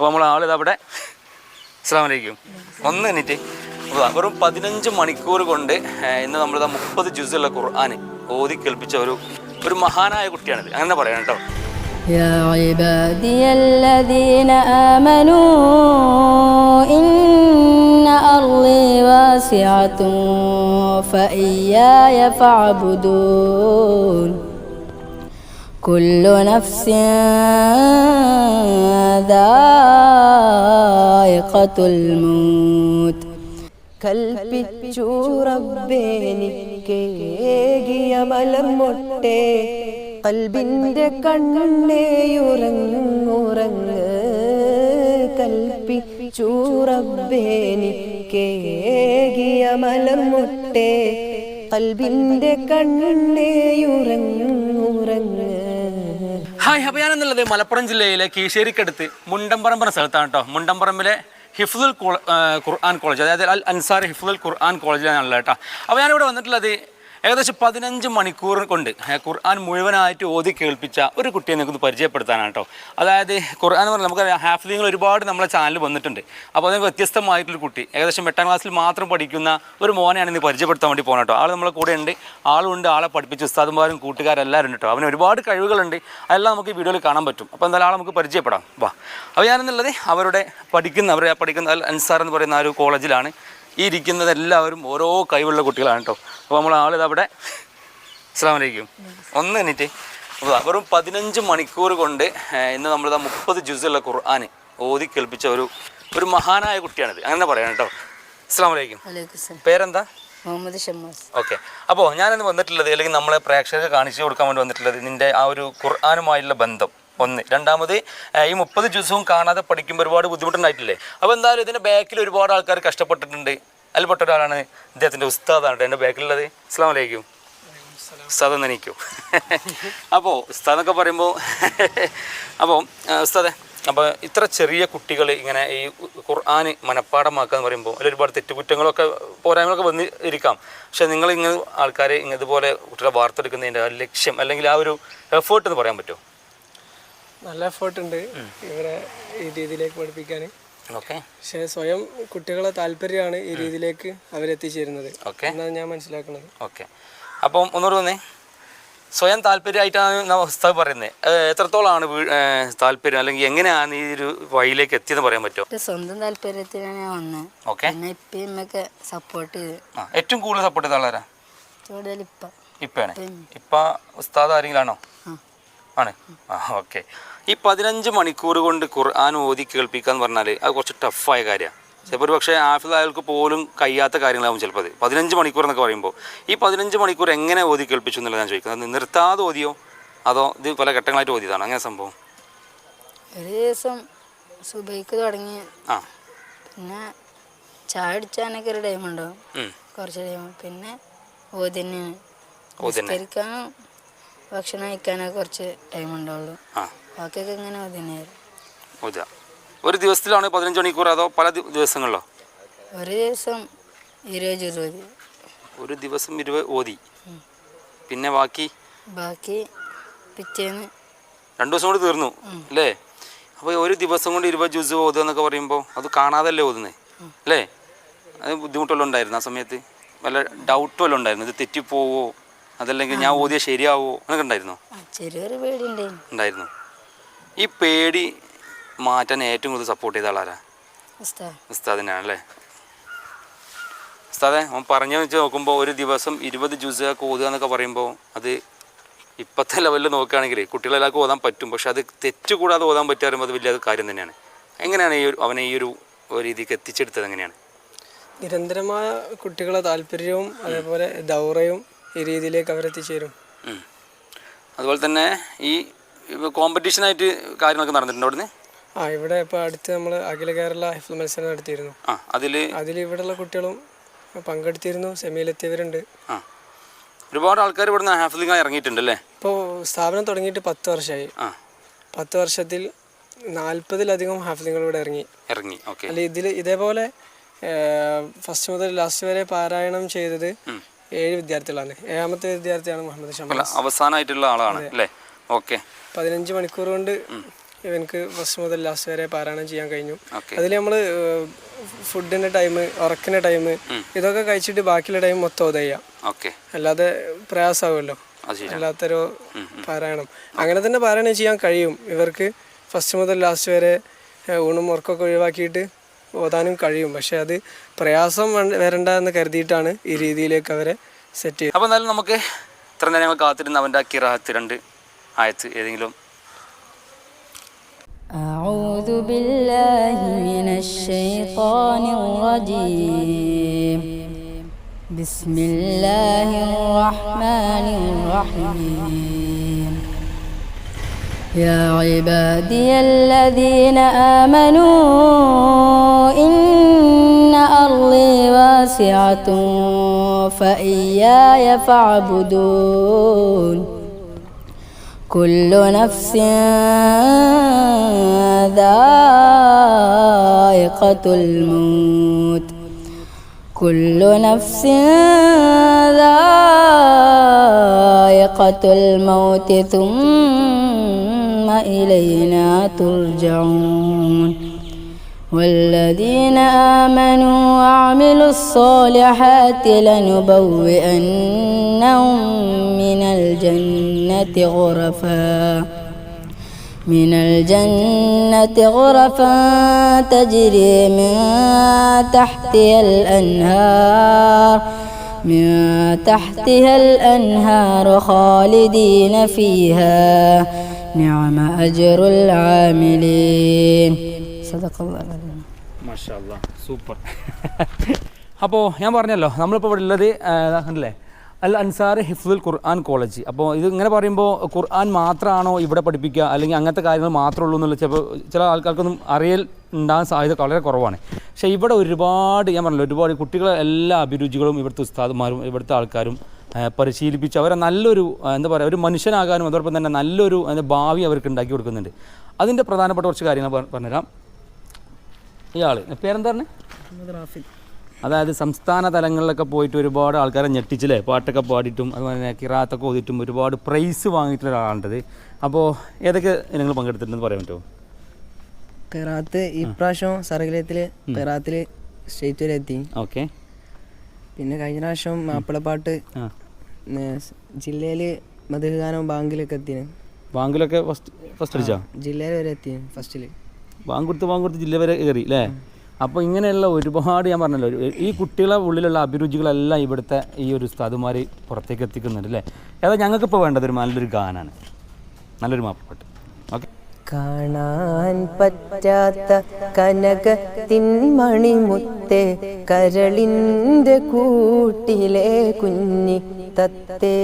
അപ്പോൾ നമ്മൾ ആളിത് അവിടെ അസ്സാം വലൈക്കും ഒന്ന് മിനിറ്റ് അപ്പോൾ വെറും പതിനഞ്ച് മണിക്കൂർ കൊണ്ട് ഏഹ്, ഇന്ന് നമ്മളിതാ മുപ്പത് ജുസുള്ള ഖുർആൻ ഓതി കേൾപ്പിച്ച ഒരു ഒരു മഹാനായ കുട്ടിയാണിത് അങ്ങനെ പറയാം കേട്ടോ يا عبادي الذين آمنوا إن أرضي واسعة فإياي فاعبدون كل نفس ذائقة الموت കൽപ്പിച്ചു റബ്ബേനിക്കേകിയ മലം മൊട്ടെ കൽബിന്റെ കണ്ണേയുറങ്ങുറങ്ങ് കൽപ്പിച്ചു റബ്ബേനിക്കേകിയ മലം മൊട്ടെ കൽബിന്റെ കണ്ണേയുറങ്ങുറങ്ങ് ഹായ് അപ്പോൾ ഞാനെന്നുള്ളത് മലപ്പുറം ജില്ലയിലെ കീശേരിക്കടുത്ത് മുണ്ടമ്പറമ്പ് എന്ന സ്ഥലത്താണ് കേട്ടോ. മുണ്ടമ്പറമ്പിലെ ഹിഫ്ദുൽ ഖുർ- ഖുർആൻ കോളേജ് അതായത് അൽ അൻസാർ ഹിഫ്ദുൽ ഖുർആൻ കോളേജിലാണുള്ളത് കേട്ടോ. അപ്പോൾ ഞാനിവിടെ വന്നിട്ടുള്ളത് ഏകദേശം പതിനഞ്ച് മണിക്കൂർ കൊണ്ട് ഖുർആൻ മുഴുവനായിട്ട് ഓതി കേൾപ്പിച്ച ഒരു കുട്ടിയെ നിങ്ങൾക്ക് പരിചയപ്പെടുത്താനാണ് കേട്ടോ. അതായത് ഖുർആൻ എന്ന് പറഞ്ഞാൽ നമുക്കറിയാം ഹാഫ്ലിങ്ങൾ ഒരുപാട് നമ്മളെ ചാനൽ വന്നിട്ടുണ്ട്. അപ്പോൾ അതിന് വ്യത്യസ്തമായിട്ടുള്ള കുട്ടി ഏകദേശം എട്ടാം ക്ലാസ്സിൽ മാത്രം പഠിക്കുന്ന ഒരു മോനെയാണ് ഇന്ന് പരിചയപ്പെടുത്താൻ വേണ്ടി പോകുന്നത് കേട്ടോ. ആൾ നമ്മളെ കൂടെ ഉണ്ട് ആളുണ്ട് ആളെ പഠിപ്പിച്ച ഉസ്താദുമാരും കൂട്ടുകാരെല്ലാവരും ഉണ്ട് കേട്ടോ. അവന് ഒരുപാട് കഴിവുകളുണ്ട് അതെല്ലാം നമുക്ക് ഈ വീഡിയോയിൽ കാണാൻ പറ്റും. അപ്പോൾ എന്തായാലും ആളെ നമുക്ക് പരിചയപ്പെടാം. വാ. അപ്പോൾ ഞാനെന്നുള്ളത് അവരുടെ പഠിക്കുന്ന അവരെ പഠിക്കുന്ന അൻസാർ എന്ന് പറയുന്ന ആ ഒരു കോളേജിലാണ് ഈ ഇരിക്കുന്നത് എല്ലാവരും ഓരോ കഴിവുള്ള കുട്ടികളാണ് കേട്ടോ. അപ്പോൾ നമ്മൾ ആളിത് അവിടെ അസ്സാം വലൈക്കും ഒന്ന് എന്നിട്ട് അപ്പോൾ വെറും പതിനഞ്ച് മണിക്കൂർ കൊണ്ട് ഇന്ന് നമ്മളിതാ മുപ്പത് ജ്യൂസുള്ള ഖുർആൻ ഓതി കേൾപ്പിച്ച ഒരു ഒരു മഹാനായ കുട്ടിയാണിത്. അങ്ങനെ പറയാം കേട്ടോ. വലൈക്കും പേരെന്താ? മുഹമ്മദ് ഷമ്മാസ്. ഓക്കെ. അപ്പോൾ ഞാനിന്ന് വന്നിട്ടുള്ളത് അല്ലെങ്കിൽ നമ്മളെ പ്രേക്ഷകർക്ക് കാണിച്ചു കൊടുക്കാൻ വേണ്ടി വന്നിട്ടുള്ളത് നിന്റെ ആ ഒരു ഖുർആാനുമായുള്ള ബന്ധം. ഒന്ന്. രണ്ടാമത് ഈ മുപ്പത് ദിവസവും കാണാതെ പഠിക്കുമ്പോൾ ഒരുപാട് ബുദ്ധിമുട്ടുണ്ടായിട്ടില്ലേ? അപ്പോൾ എന്തായാലും ഇതിന്റെ ബാക്കിൽ ഒരുപാട് ആൾക്കാർ കഷ്ടപ്പെട്ടിട്ടുണ്ട്. അതിൽപ്പെട്ട ഒരാളാണ് ഇദ്ദേഹത്തിന്റെ ഉസ്താദാണ് എന്റെ ബാക്കിലുള്ളത് അസ്സാം വലൈക്കും ഉസ്താദ് എന്ന് എനിക്കും അപ്പോൾ ഉസ്താദ് എന്നൊക്കെ പറയുമ്പോൾ അപ്പോൾ ഉസ്താദെ അപ്പോൾ ഇത്ര ചെറിയ കുട്ടികൾ ഇങ്ങനെ ഈ ഖുർആൻ മനഃപ്പാടമാക്കുക എന്ന് പറയുമ്പോൾ അതിൽ ഒരുപാട് തെറ്റുകുറ്റങ്ങളൊക്കെ പോരായ്മകളൊക്കെ വന്ന് ഇരിക്കാം. പക്ഷേ നിങ്ങൾ ഇങ്ങനെ ആൾക്കാരെ ഇങ്ങനെ ഇതുപോലെ കുട്ടികളെ വാർത്തെടുക്കുന്നതിന്റെ ലക്ഷ്യം അല്ലെങ്കിൽ ആ ഒരു എഫേർട്ട് എന്ന് പറയാൻ പറ്റുമോ? നല്ല എഫേർട്ട് ഉണ്ട് ഇവരെ ഈ രീതിയിലേക്ക് പഠിപ്പിക്കാൻ ഓക്കെ പക്ഷേ സ്വയം കുട്ടികളെ താല്പര്യമാണ് ഈ രീതിയിലേക്ക് അവരെത്തിച്ചേരുന്നത്. ഓക്കെ എന്നാണ് ഞാൻ മനസ്സിലാക്കുന്നത്. ഓക്കെ അപ്പം ഒന്നുകൂടെ വന്നേ സ്വയം താല്പര്യമായിട്ടാണ് പുസ്തകം ഉസ്താദ് പറയുന്നത് എത്രത്തോളമാണ് താല്പര്യം? അല്ലെങ്കിൽ എങ്ങനെയാണ് ഈ ഒരു വഴിയിലേക്ക് എത്തിയെന്ന് പറയാൻ പറ്റുമോ? സ്വന്തം താല്പര്യത്തിലാണ് ഞാൻ വന്നത് ഓക്കെ സപ്പോർട്ട് ചെയ്ത്. ഏറ്റവും കൂടുതൽ സപ്പോർട്ട് ചെയ്ത ആളാരാ? കൂടുതൽ ഇപ്പം. ഉസ്താദ് ആരെങ്കിലാണോ ആണോ? ആണ്. ആ ഓക്കെ ഈ പതിനഞ്ച് മണിക്കൂർ കൊണ്ട് ഖുർആൻ ഓതി കേൾപ്പിക്കുക എന്ന് പറഞ്ഞാൽ അത് കുറച്ച് ടഫായ കാര്യമാണ്. ചിലപ്പോൾ ഒരു പക്ഷേ ആഫിൽ അയാൾക്ക് പോലും കഴിയാത്ത കാര്യങ്ങളാവും ചിലപ്പോൾ അത്. പതിനഞ്ച് മണിക്കൂർ എന്നൊക്കെ പറയുമ്പോൾ ഈ പതിനഞ്ച് മണിക്കൂർ എങ്ങനെ ഓതി കേൾപ്പിച്ചു എന്നുള്ളത് ഞാൻ ചോദിക്കുന്നത് അത് നിർത്താതെ ഓതിയോ? അതോ ഇത് പല ഘട്ടങ്ങളായിട്ട് ഓതിയതാണോ? അങ്ങനെ സംഭവം? ഒരു ദിവസം സുബൈക്ക് തുടങ്ങി. ആ. പിന്നെ ചായ അടിച്ചാനൊക്കെ ഒരു ടൈം ഉണ്ടാവും. കുറച്ച് ടൈം പിന്നെ ഓതിന് ഓതിന്നെ. നിസ്കരിക്കാനും ഭക്ഷണം കഴിക്കാനൊക്കെ കുറച്ച് ടൈം ഉണ്ടാവുള്ളൂ. ആ. ബാക്കിയൊക്കെ ഇങ്ങനെ ഓതിനായിരുന്നു ഓതുക ഒരു ദിവസത്തിലാണ് പതിനഞ്ച് മണിക്കൂർ അതോ പല ദി- ദിവസങ്ങളിലോ? ഒരു ദിവസം ഇരുപത് ഇരുപത്. ഒരു ദിവസം ഇരുപത് ഓതി. പിന്നെ ബാക്കി? ബാക്കി പിറ്റേന്ന്. രണ്ടു ദിവസം കൊണ്ട് തീർന്നു അല്ലേ? അപ്പോൾ ഒരു ദിവസം കൊണ്ട് ഇരുപത് ജ്യൂസ് ഓതുക എന്നൊക്കെ പറയുമ്പോൾ അത് കാണാതല്ലേ ഓതുന്നത് അല്ലേ? അത് ബുദ്ധിമുട്ടല്ലോ ഉണ്ടായിരുന്നു ആ സമയത്ത്. വല്ല ഡൗട്ട് വല്ലതും ഉണ്ടായിരുന്നു. ഇത് തെറ്റിപ്പോവോ? അതല്ലെങ്കിൽ ഞാൻ ഓതിയ ശരിയാവോ? എന്നൊക്കെ ഉണ്ടായിരുന്നോ? ആ, ചെറിയൊരു പേടി ഉണ്ടായിരുന്നു ഉണ്ടായിരുന്നു. ഈ പേടി മാറ്റാൻ ഏറ്റവും കൂടുതൽ സപ്പോർട്ട് ചെയ്ത ആളാരാ? ഉസ്താദ്. ഉസ്താദിനാണ് അല്ലേ ഉസ്താദെ അവൻ പറഞ്ഞു വെച്ച് നോക്കുമ്പോൾ ഒരു ദിവസം ഇരുപത് ജ്യൂസ് ഒക്കെ ഓതുക എന്നൊക്കെ പറയുമ്പോൾ അത് ഇപ്പോഴത്തെ ലെവലിൽ നോക്കുകയാണെങ്കിൽ കുട്ടികളെല്ലാവർക്കും ഓതാൻ പറ്റും. പക്ഷെ അത് തെറ്റ് കൂടാതെ ഓതാൻ പറ്റാറുമ്പോൾ അത് വലിയ കാര്യം തന്നെയാണ്. എങ്ങനെയാണ് ഈ ഒരു അവനെ ഈ ഒരു രീതിക്ക് എത്തിച്ചെടുത്തത് എങ്ങനെയാണ്? നിരന്തരമായ കുട്ടികളെ താല്പര്യവും അതേപോലെ ദൗറയും ഈ രീതിയിലേക്ക് അവരെത്തിച്ചേരും. അതുപോലെ തന്നെ ഈ കോമ്പറ്റീഷനായിട്ട് കാര്യങ്ങളൊക്കെ നടന്നിട്ടുണ്ട് അവിടുന്ന്? ആ ഇവിടെ ഇപ്പോൾ അടുത്ത് നമ്മൾ അഖില കേരള ഹിഫ്ൽ മത്സരം നടത്തിയിരുന്നു. ആ അതിൽ അതിൽ ഇവിടെയുള്ള കുട്ടികളും പങ്കെടുത്തിരുന്നു സെമിയിലെത്തിയവരുണ്ട്. ആ. ഒരുപാട് ആൾക്കാർ ഇവിടുന്ന് ഹാഫ്ലിംഗ് ഇറങ്ങിയിട്ടുണ്ട് അല്ലേ ഇപ്പോൾ സ്ഥാപനം തുടങ്ങിയിട്ട് പത്ത് വർഷമായി ആ. പത്ത് വർഷത്തിൽ നാൽപ്പതിലധികം ഹാഫ്ലിങ്ങൾ ഇവിടെ ഇറങ്ങി. ഇറങ്ങി ഓക്കെ. അല്ല ഇതിൽ ഇതേപോലെ ഫസ്റ്റ് മുതൽ ലാസ്റ്റ് വരെ പാരായണം ചെയ്തത് ഏഴ് വിദ്യാർത്ഥികളാണ്. ഏഴാമത്തെ വിദ്യാർത്ഥിയാണ് മുഹമ്മദ് ഷമ അവസാനമായിട്ടുള്ള ആളാണ് അല്ലേ? ഓക്കെ. പതിനഞ്ച് മണിക്കൂർ കൊണ്ട് ഇവനക്ക് ഫസ്റ്റ് മുതൽ ലാസ്റ്റ് വരെ പാരായണം ചെയ്യാൻ കഴിഞ്ഞു. അതിൽ നമ്മൾ ഫുഡിന്റെ ടൈം ഉറക്കിന്റെ ടൈം ഇതൊക്കെ കഴിച്ചിട്ട് ബാക്കിയുള്ള ടൈം മൊത്തം ഉദയ്യാം അല്ലാതെ പ്രയാസമാവുമല്ലോ ശരി അല്ലാത്തൊരു പാരായണം. അങ്ങനെ തന്നെ പാരായണം ചെയ്യാൻ കഴിയും. ഇവർക്ക് ഫസ്റ്റ് മുതൽ ലാസ്റ്റ് വരെ ഊണും ഉറക്കമൊക്കെ ഒഴിവാക്കിയിട്ട് ഓതാനും കഴിയും. പക്ഷെ അത് പ്രയാസം വരണ്ട എന്ന് കരുതിയിട്ടാണ് ഈ രീതിയിലേക്ക് അവരെ സെറ്റ് ചെയ്തത്. അപ്പോൾ എന്നാലും നമുക്ക് ഇത്ര നേരം കാത്തിരുന്ന് അവന്റെ കിറാത്ത് രണ്ട് ആയത്ത് ഏതെങ്കിലും أعوذ بالله من الشيطان الرجيم بسم الله الرحمن الرحيم يا عبادي الذين آمنوا إن أرضي واسعة فإياي فاعبدون كل نفس ذائقة الموت. كل نفس ذائقة الموت ثم إلينا ترجعون. والذين آمنوا وعملوا الصالحات لنبوئنهم من الجنة غرفا من الجنة غرفا تجري من تحتها الأنهار من تحتها الأنهار خالدين فيها نعم أجر العاملين. മാഷാല്ല സൂപ്പർ. അപ്പോൾ ഞാൻ പറഞ്ഞല്ലോ നമ്മളിപ്പോൾ ഇവിടെ ഉള്ളത് അല്ലേ അൽ അൻസാർ ഹിഫ്ദുൽ ഖുർആൻ കോളേജ്. അപ്പോൾ ഇത് ഇങ്ങനെ പറയുമ്പോൾ ഖുർആൻ മാത്രമാണോ ഇവിടെ പഠിപ്പിക്കുക? അല്ലെങ്കിൽ അങ്ങനത്തെ കാര്യങ്ങൾ മാത്രമേ ഉള്ളൂ എന്നുള്ള ചിലപ്പോൾ ചില ആൾക്കാർക്കൊന്നും അറിയൽ ഉണ്ടാകാൻ സാധ്യത വളരെ കുറവാണ്. പക്ഷേ ഇവിടെ ഒരുപാട് ഞാൻ പറഞ്ഞല്ലോ ഒരുപാട് കുട്ടികളെ എല്ലാ അഭിരുചികളും ഇവിടുത്തെ ഉസ്താദുമാരും ഇവിടുത്തെ ആൾക്കാരും പരിശീലിപ്പിച്ച് അവരെ നല്ലൊരു എന്താ പറയുക ഒരു മനുഷ്യനാകാനും അതോടൊപ്പം തന്നെ നല്ലൊരു ഭാവി അവർക്ക് ഉണ്ടാക്കി കൊടുക്കുന്നുണ്ട്. അതിന്റെ പ്രധാനപ്പെട്ട കുറച്ച് കാര്യങ്ങൾ പറഞ്ഞുതരാം. ഇയാൾ പേരെന്താ പറഞ്ഞത് അതായത് സംസ്ഥാന തലങ്ങളിലൊക്കെ പോയിട്ട് ഒരുപാട് ആൾക്കാരെ ഞെട്ടിച്ചില്ലേ? പാട്ടൊക്കെ പാടിയിട്ടും അതുപോലെ തന്നെ കിറാത്തൊക്കെ ഓതിയിട്ടും ഒരുപാട് പ്രൈസ് വാങ്ങിയിട്ടുള്ള ഒരാളുണ്ടത് അപ്പോൾ ഏതൊക്കെ നിങ്ങൾ പങ്കെടുത്തിട്ടുണ്ടെന്ന് പറയാൻ പറ്റുമോ? കിറാത്ത് ഇപ്രാവശ്യം സർഗലയത്തിൽ കിറാത്തിൽ സ്റ്റേറ്റ് വരെ എത്തി. ഓക്കെ. പിന്നെ കഴിഞ്ഞ പ്രാവശ്യം മാപ്പിളപ്പാട്ട് ജില്ലയിൽ മധുഗാനം ബാങ്കിലൊക്കെ എത്തിന്. ബാങ്കിലൊക്കെ ഫസ്റ്റ് ഫസ്റ്റ് അടിച്ചാ? ജില്ലയിൽ വരെ എത്തി ഫസ്റ്റിൽ ബാങ്ക് കൊടുത്ത് ജില്ല വരെ കയറി അല്ലേ അപ്പോൾ ഇങ്ങനെയുള്ള ഒരുപാട് ഞാൻ പറഞ്ഞല്ലോ ഈ കുട്ടികളെ ഉള്ളിലുള്ള അഭിരുചികളെല്ലാം ഇവിടുത്തെ ഈ ഒരു ഉസ്താദുമാർ പുറത്തേക്ക് എത്തിക്കുന്നുണ്ട് അല്ലേ ഏതാ ഞങ്ങൾക്കിപ്പോൾ വേണ്ടത് ഒരു നല്ലൊരു ഗാനാണ്. നല്ലൊരു മാപ്പിട്ട് ഓക്കെ. കാണാൻ പറ്റാത്ത കനകത്തിൻ മണിമുത്തേ കരളിന്റെ കൂട്ടിലെ കുഞ്ഞി തത്തേ.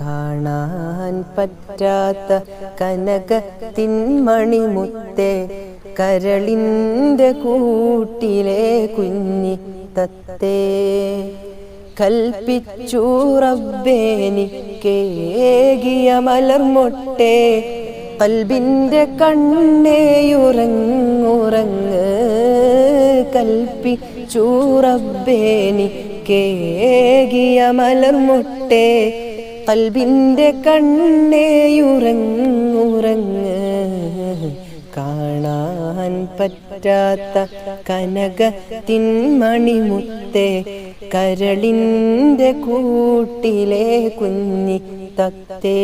കാണാൻ പറ്റാത്ത കനകത്തിൻമണിമുത്തേ കരളിന്റെ കൂട്ടിലെ കുഞ്ഞി തത്തേ. കൽപ്പിച്ചു റബ്ബേനിക്കേകിയ മലർമൊട്ടെ കൽബിന്റെ കണ്ണേയുറങ്ങുറങ്ങ് കൽപ്പിച്ചു റബ്ബേനിക്കേകിയ മലർമൊട്ടെ കൽബിന്റെ കണ്ണേയുറങ്ങുറങ്ങ് കാണാൻ പറ്റാത്ത കനക മണിമുത്തേ. കരളിന്റെ കൂട്ടിലെ കുഞ്ഞി തത്തേ.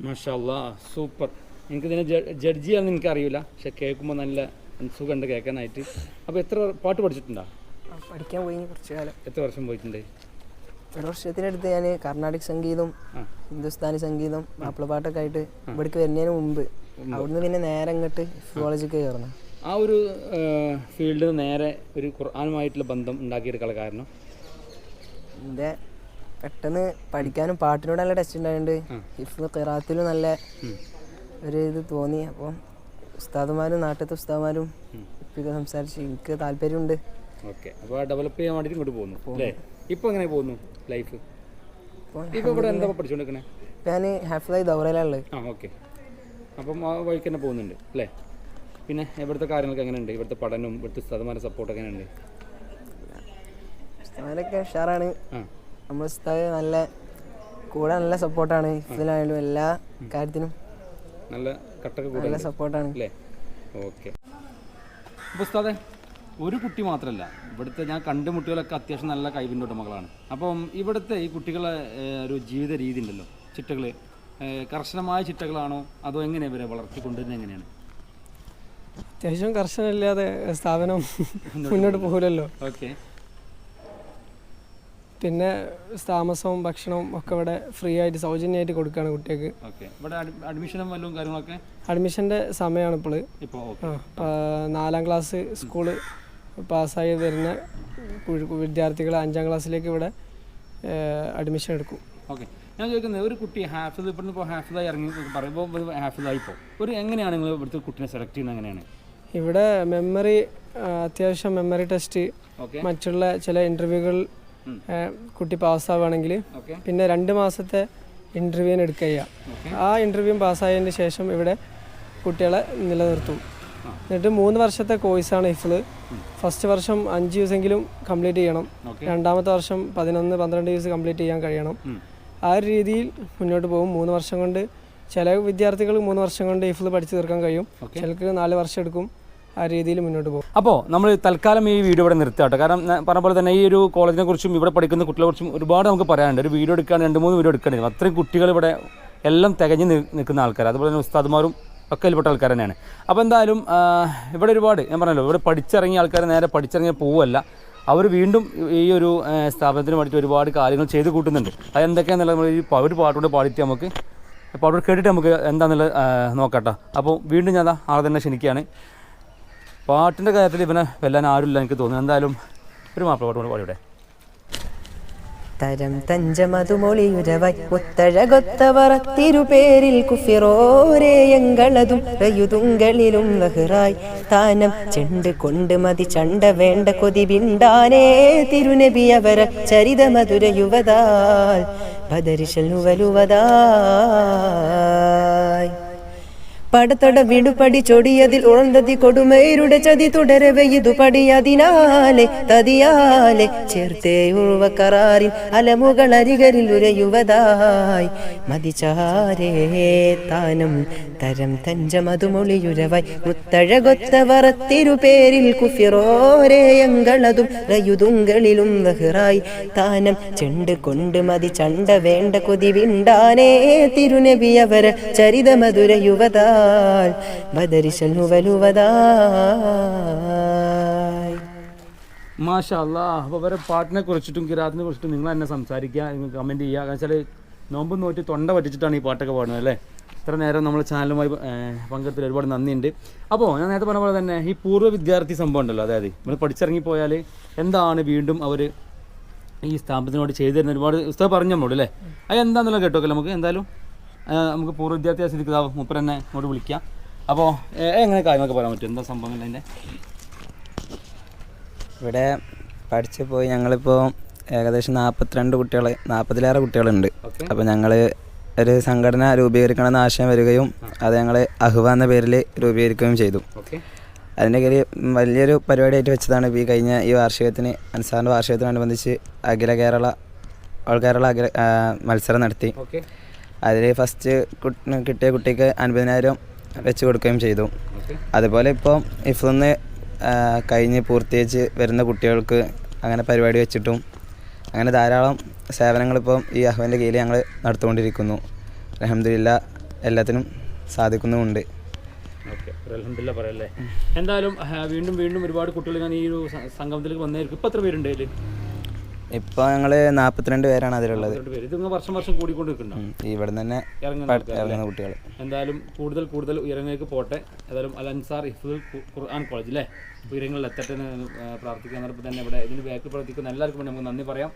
മാഷാല്ലാ സൂപ്പർ. എനിക്ക് ഇതിനെ ജഡ്ജ് ചെയ്യാൻ എനിക്ക് അറിയില്ല പക്ഷെ കേൾക്കുമ്പോൾ നല്ല സുഖമുണ്ട് കേൾക്കാനായിട്ട്. അപ്പോൾ എത്ര പാട്ട് പഠിച്ചിട്ടുണ്ടോ? പഠിക്കാൻ പോയി കുറച്ച് കാലം. എത്ര വർഷം പോയിട്ടുണ്ട്? ഒരു വർഷത്തിനടുത്ത് ഞാൻ കർണാടക സംഗീതം ഹിന്ദുസ്ഥാനി സംഗീതം മാപ്പിളപ്പാട്ടൊക്കെ ആയിട്ട് ഇവിടേക്ക് വരുന്നതിന് മുമ്പ് അവിടുന്ന് പിന്നെ നേരെ അങ്ങോട്ട് കോളേജിലേക്ക് കയറുന്നു. ആ ഒരു ഫീൽഡിൽ നേരെ ഒരു ഖുർആാനുമായിട്ടുള്ള ബന്ധം ഉണ്ടാക്കിയെടുക്കാനുള്ള കാരണം? എന്റെ പെട്ടെന്ന് പഠിക്കാനും പാട്ടിനോട് നല്ല ടച്ച് ഉണ്ടായതുകൊണ്ട് ഹിഫ് ഖിറാത്തിലും നല്ല ഒരു ഇത് തോന്നി. അപ്പം ഉസ്താദുമാരും നാട്ടിലത്തെ ഉസ്താദുമാരും ഇപ്പൊക്കെ സംസാരിച്ച് എനിക്ക് താല്പര്യമുണ്ട്. ഓക്കെ. അപ്പോൾ ഡെവലപ്പ് ചെയ്യാൻ വേണ്ടിയിട്ട് ഇങ്ങോട്ട് പോകുന്നു. അല്ലേ? ഇപ്പോൾ എങ്ങനെ പോകുന്നു ലൈഫ് ഇപ്പൊ ഇപ്പോൾ ഇവിടെ എന്താ പഠിച്ചുകൊണ്ടിരിക്കണേ ഞാൻ ഹാഫിലായി ദൗറയിലുള്ളത് ആ ഓക്കെ അപ്പം ആ വഴിക്ക് തന്നെ പോകുന്നുണ്ട് അല്ലേ? പിന്നെ ഇവിടുത്തെ കാര്യങ്ങളൊക്കെ എങ്ങനെയുണ്ട്? ഇവിടുത്തെ പഠനവും ഇവിടുത്തെ ഉസ്താദുമാരുടെ സപ്പോർട്ട് എങ്ങനെയുണ്ട്? ഉസ്താദിനൊക്കെ ഉഷാറാണ്. നമ്മൾ ഉസ്താദ് നല്ല കൂടെ നല്ല സപ്പോർട്ടാണ് ഇതിലായാലും എല്ലാ കാര്യത്തിനും നല്ല കട്ടൊക്കെ കൂടെ നല്ല സപ്പോർട്ടാണ് അല്ലേ? ഓക്കെ ഉസ്താദെ ഒരു കുട്ടി മാത്രമല്ല ഇവിടുത്തെ ഞാൻ കണ്ട കുട്ടികളൊക്കെ അത്യാവശ്യം നല്ല കൈവിന്റെ ഉടമകളാണ് അപ്പം ഇവിടുത്തെ ഈ കുട്ടികളെ ഒരു ജീവിത രീതി ഉണ്ടല്ലോ ചിട്ടകൾ കർശനമായ ചിട്ടകളാണോ? അതോ എങ്ങനെയാണ് ഇവരെ വളർത്തിക്കൊണ്ടിരുന്നത് എങ്ങനെയാണ്? അത്യാവശ്യം കർശനമില്ലാതെ സ്ഥാപനം മുന്നോട്ട് പോകില്ലല്ലോ ഓക്കെ. പിന്നെ താമസവും ഭക്ഷണവും ഒക്കെ ഇവിടെ ഫ്രീ ആയിട്ട് സൗജന്യമായിട്ട് കൊടുക്കുകയാണ് കുട്ടികൾക്ക്. അഡ്മിഷനും വല്ലതും കാര്യങ്ങളൊക്കെ? അഡ്മിഷന്റെ സമയമാണ് ഇപ്പോൾ നാലാം ക്ലാസ് സ്കൂൾ പാസ്സായി വരുന്ന വിദ്യാർത്ഥികൾ അഞ്ചാം ക്ലാസ്സിലേക്ക് ഇവിടെ അഡ്മിഷൻ എടുക്കും. ഓക്കെ. ഞാൻ ചോദിക്കുന്നത് ഒരു കുട്ടി ഹാഫിൽ ഇവിടുന്ന് ഇപ്പോൾ ഹാഫിലായി ഇറങ്ങി പറയുമ്പോൾ ഹാഫിലായി ഇപ്പോൾ ഒരു എങ്ങനെയാണ് നിങ്ങൾ ഇവിടുത്തെ കുട്ടീനെ സെലക്ട് ചെയ്യുന്നത് എങ്ങനെയാണ്? ഇവിടെ മെമ്മറി അത്യാവശ്യം മെമ്മറി ടെസ്റ്റ് മറ്റുള്ള ചില ഇന്റർവ്യൂകൾ കുട്ടി പാസ്സാവുകയാണെങ്കിൽ പിന്നെ രണ്ട് മാസത്തെ ഇന്റർവ്യൂവിന് എടുക്കുക ആ ഇന്റർവ്യൂ പാസ്സായതിന് ശേഷം ഇവിടെ കുട്ടികളെ നിലനിർത്തും. എന്നിട്ട് മൂന്ന് വർഷത്തെ കോഴ്സാണ് ഇഫിൾ. ഫസ്റ്റ് വർഷം അഞ്ച് ദിവസമെങ്കിലും കംപ്ലീറ്റ് ചെയ്യണം. രണ്ടാമത്തെ വർഷം പതിനൊന്ന് പന്ത്രണ്ട് ദിവസം കംപ്ലീറ്റ് ചെയ്യാൻ കഴിയണം. ആ ഒരു രീതിയിൽ മുന്നോട്ട് പോകും. മൂന്ന് വർഷം കൊണ്ട് ചില വിദ്യാർത്ഥികൾ മൂന്ന് വർഷം കൊണ്ട് ഇഫിൾ പഠിച്ചു തീർക്കാൻ കഴിയും. ചിലക്ക് നാല് വർഷം എടുക്കും. ആ രീതിയിൽ മുന്നോട്ട് പോകും. അപ്പോൾ നമ്മൾ തൽക്കാലം ഈ വീഡിയോ ഇവിടെ നിർത്താട്ടോ കാരണം പറഞ്ഞ പോലെ തന്നെ ഈ ഒരു കോളേജിനെ കുറിച്ചും ഇവിടെ പഠിക്കുന്ന കുട്ടികളെ കുറിച്ചും ഒരുപാട് നമുക്ക് പറയാനുണ്ട്. ഒരു വീഡിയോ എടുക്കാൻ രണ്ട് മൂന്ന് വീഡിയോ എടുക്കേണ്ടി? അത്രയും കുട്ടികൾ ഇവിടെ എല്ലാം തികഞ്ഞ് നിൽക്കുന്ന ആൾക്കാർ അതുപോലെ തന്നെ ഉസ്താദുമാരും ഒക്കെ അതിൽപ്പെട്ട ആൾക്കാർ തന്നെയാണ്. അപ്പോൾ എന്തായാലും ഇവിടെ ഒരുപാട് ഞാൻ പറഞ്ഞല്ലോ ഇവിടെ പഠിച്ചിറങ്ങിയ ആൾക്കാർ നേരെ പഠിച്ചിറങ്ങിയ പോവല്ല. അവർ വീണ്ടും ഈ ഒരു സ്ഥാപനത്തിന് വേണ്ടിയിട്ട് ഒരുപാട് കാര്യങ്ങൾ ചെയ്ത് കൂട്ടുന്നുണ്ട്. അതെന്തൊക്കെയാണെന്നുള്ളത് നമ്മൾ ഈ ഒരു പാട്ടുകൂടെ പാടിയിട്ട് നമുക്ക് പാട്ടോട് കേട്ടിട്ട് നമുക്ക് എന്താണെന്നുള്ളത് നോക്കാട്ടോ. അപ്പോൾ വീണ്ടും ഞാൻ ആളെ തന്നെ ക്ഷണിക്കുകയാണ്. പാട്ടിന്റെ കാര്യത്തിൽ ഇവനെ വെല്ലാൻ ആരുമില്ല എനിക്ക് തോന്നുന്നു. എന്തായാലും ഒരു മാപ്പിള പാട്ടുകൊണ്ട് പാടിയിടെ തരം തഞ്ചമതുമൊളിയുരവൈ ഒത്തഴകൊത്തവറത്തിരുപേരിൽ തിരുപേരിൽ കുഫിറോരേയങ്ങളതും റയുതുങ്കളിലും ലഹ്റായി താനം ചെണ്ട് കൊണ്ട് മതി ചണ്ട വേണ്ട കൊതി വിണ്ടാനേ തിരുനബി അവര ചരിത മധുര യുവതാൽ ബദരിശൽ പടത്തട വിടുപടി ചൊടിയതിൽ ഉണർന്നതി കൊടുമേരുടെ ചതി തുടരവെ ഇതു പടിയതിനാലെ തതിയാലെ. ചേർത്തേ ഉഴുവക്കറാറിൻ അലമുകൾ അരികരിൽ ഉരയുവതായി. മതിചാരേ താനം തരം തഞ്ചമതുമൊളിയുരവായി മുത്തഴകൊത്തവർ പേരിൽ കുഫിറോരേയങ്ങളതും റയുതുങ്കളിലും ലഹ്റായി താനം ചെണ്ട് കൊണ്ട് മതി ചണ്ട വേണ്ട കൊതിവിണ്ടാനേ തിരുനബിയവര ചരിതമധുര അവര നുവലുവതായി മാഷാ അപ്പോൾ അവരെ പാട്ടിനെ കുറിച്ചിട്ടും കിരാത്തിനെ കുറിച്ചിട്ടും നിങ്ങൾ തന്നെ സംസാരിക്കുക നിങ്ങൾ കമന്റ് ചെയ്യുക. കാരണം വെച്ചാൽ നോമ്പ് നോറ്റി തൊണ്ട പറ്റിച്ചിട്ടാണ് ഈ പാട്ടൊക്കെ പാടുന്നത് അല്ലേ? ഇത്ര നേരം നമ്മൾ ചാനലുമായി പങ്കെടുത്തിൽ ഒരുപാട് നന്ദിയുണ്ട്. അപ്പോൾ ഞാൻ നേരത്തെ പറഞ്ഞ പോലെ തന്നെ ഈ പൂർവ വിദ്യാർത്ഥി സംഭവം ഉണ്ടല്ലോ അതായത് നമ്മൾ പഠിച്ചിറങ്ങിപ്പോയാൽ എന്താണ് വീണ്ടും അവർ ഈ സ്ഥാപനത്തിനോട് ചെയ്തു തരുന്ന ഒരുപാട് പുസ്തകം പറഞ്ഞു നമ്മളോട് അല്ലേ? അത് എന്താണെന്നുള്ളത് കേട്ടോ നമുക്ക് എന്തായാലും? നമുക്ക് പൂർവ വിദ്യാർത്ഥി സ്ഥിതിക്ക് മുപ്പർ തന്നെ ഇങ്ങോട്ട് വിളിക്കാം. അപ്പോൾ എങ്ങനെ കാര്യങ്ങളൊക്കെ പറയാൻ പറ്റും. എന്താ സംഭവം അതിന്റെ? ഇവിടെ പഠിച്ചു പോയി ഞങ്ങളിപ്പോൾ ഏകദേശം നാൽപ്പത്തിരണ്ട് കുട്ടികൾ നാൽപ്പതിലേറെ കുട്ടികളുണ്ട്. അപ്പോൾ ഞങ്ങൾ ഒരു സംഘടന രൂപീകരിക്കണമെന്ന ആശയം വരികയും അത് ഞങ്ങൾ അഹ്വ എന്ന പേരിൽ രൂപീകരിക്കുകയും ചെയ്തു. അതിന്റെ കീഴിൽ വലിയൊരു പരിപാടിയായിട്ട് വെച്ചതാണ് ഇപ്പോൾ ഈ കഴിഞ്ഞ ഈ വാർഷികത്തിന് അൻസാറിന്റെ വാർഷികത്തിനനുബന്ധിച്ച് അഖില കേരള ഓൾ കേരള അഖില മത്സരം നടത്തി. അതിൽ ഫസ്റ്റ് കുട്ടി- കിട്ടിയ കുട്ടിക്ക് അൻപതിനായിരം വെച്ച് കൊടുക്കുകയും ചെയ്തു. അതുപോലെ ഇപ്പോൾ ഇഫ്ന്ന് കഴിഞ്ഞ് പൂർത്തീകരിച്ച് വരുന്ന കുട്ടികൾക്ക് അങ്ങനെ പരിപാടി വെച്ചിട്ടും അങ്ങനെ ധാരാളം സേവനങ്ങളിപ്പം ഈ അഹ്വന്റെ കീഴിൽ ഞങ്ങൾ നടത്തുകൊണ്ടിരിക്കുന്നു അലഹമില്ല എല്ലാത്തിനും സാധിക്കുന്നുമുണ്ട്. അലഹമില്ല പറയല്ലേ? എന്തായാലും വീണ്ടും വീണ്ടും ഒരുപാട് കുട്ടികൾ ഞാൻ ഈ ഒരു സംഗമത്തിലേക്ക് വന്നേക്കും ഇപ്പം എത്ര പേരുണ്ട് ഇതിൽ ഇപ്പോൾ ഞങ്ങൾ നാൽപ്പത്തിരണ്ട് പേരാണ് അതിലുള്ളത്. വർഷം വർഷം കൂടിക്കൊണ്ട് നിൽക്കുന്നുണ്ടാവും ഉം, ഇവിടെ തന്നെ ഇറങ്ങുന്ന കുട്ടികൾ എന്തായാലും കൂടുതൽ കൂടുതൽ ഉയരങ്ങൾക്ക് പോട്ടെ. ഏതായാലും അൽ അൻസാർ ഹിഫുൽ ഖുർആൻ കോളേജ് അല്ലേ ഉയരങ്ങളിൽ എത്തട്ടെ എന്ന് പ്രാർത്ഥിക്കാൻ തന്നെ ഇവിടെ ഇതിന് ബാക്കിൽ പ്രവർത്തിക്കുന്ന എല്ലാവർക്കും നമുക്ക് നന്ദി പറയാം.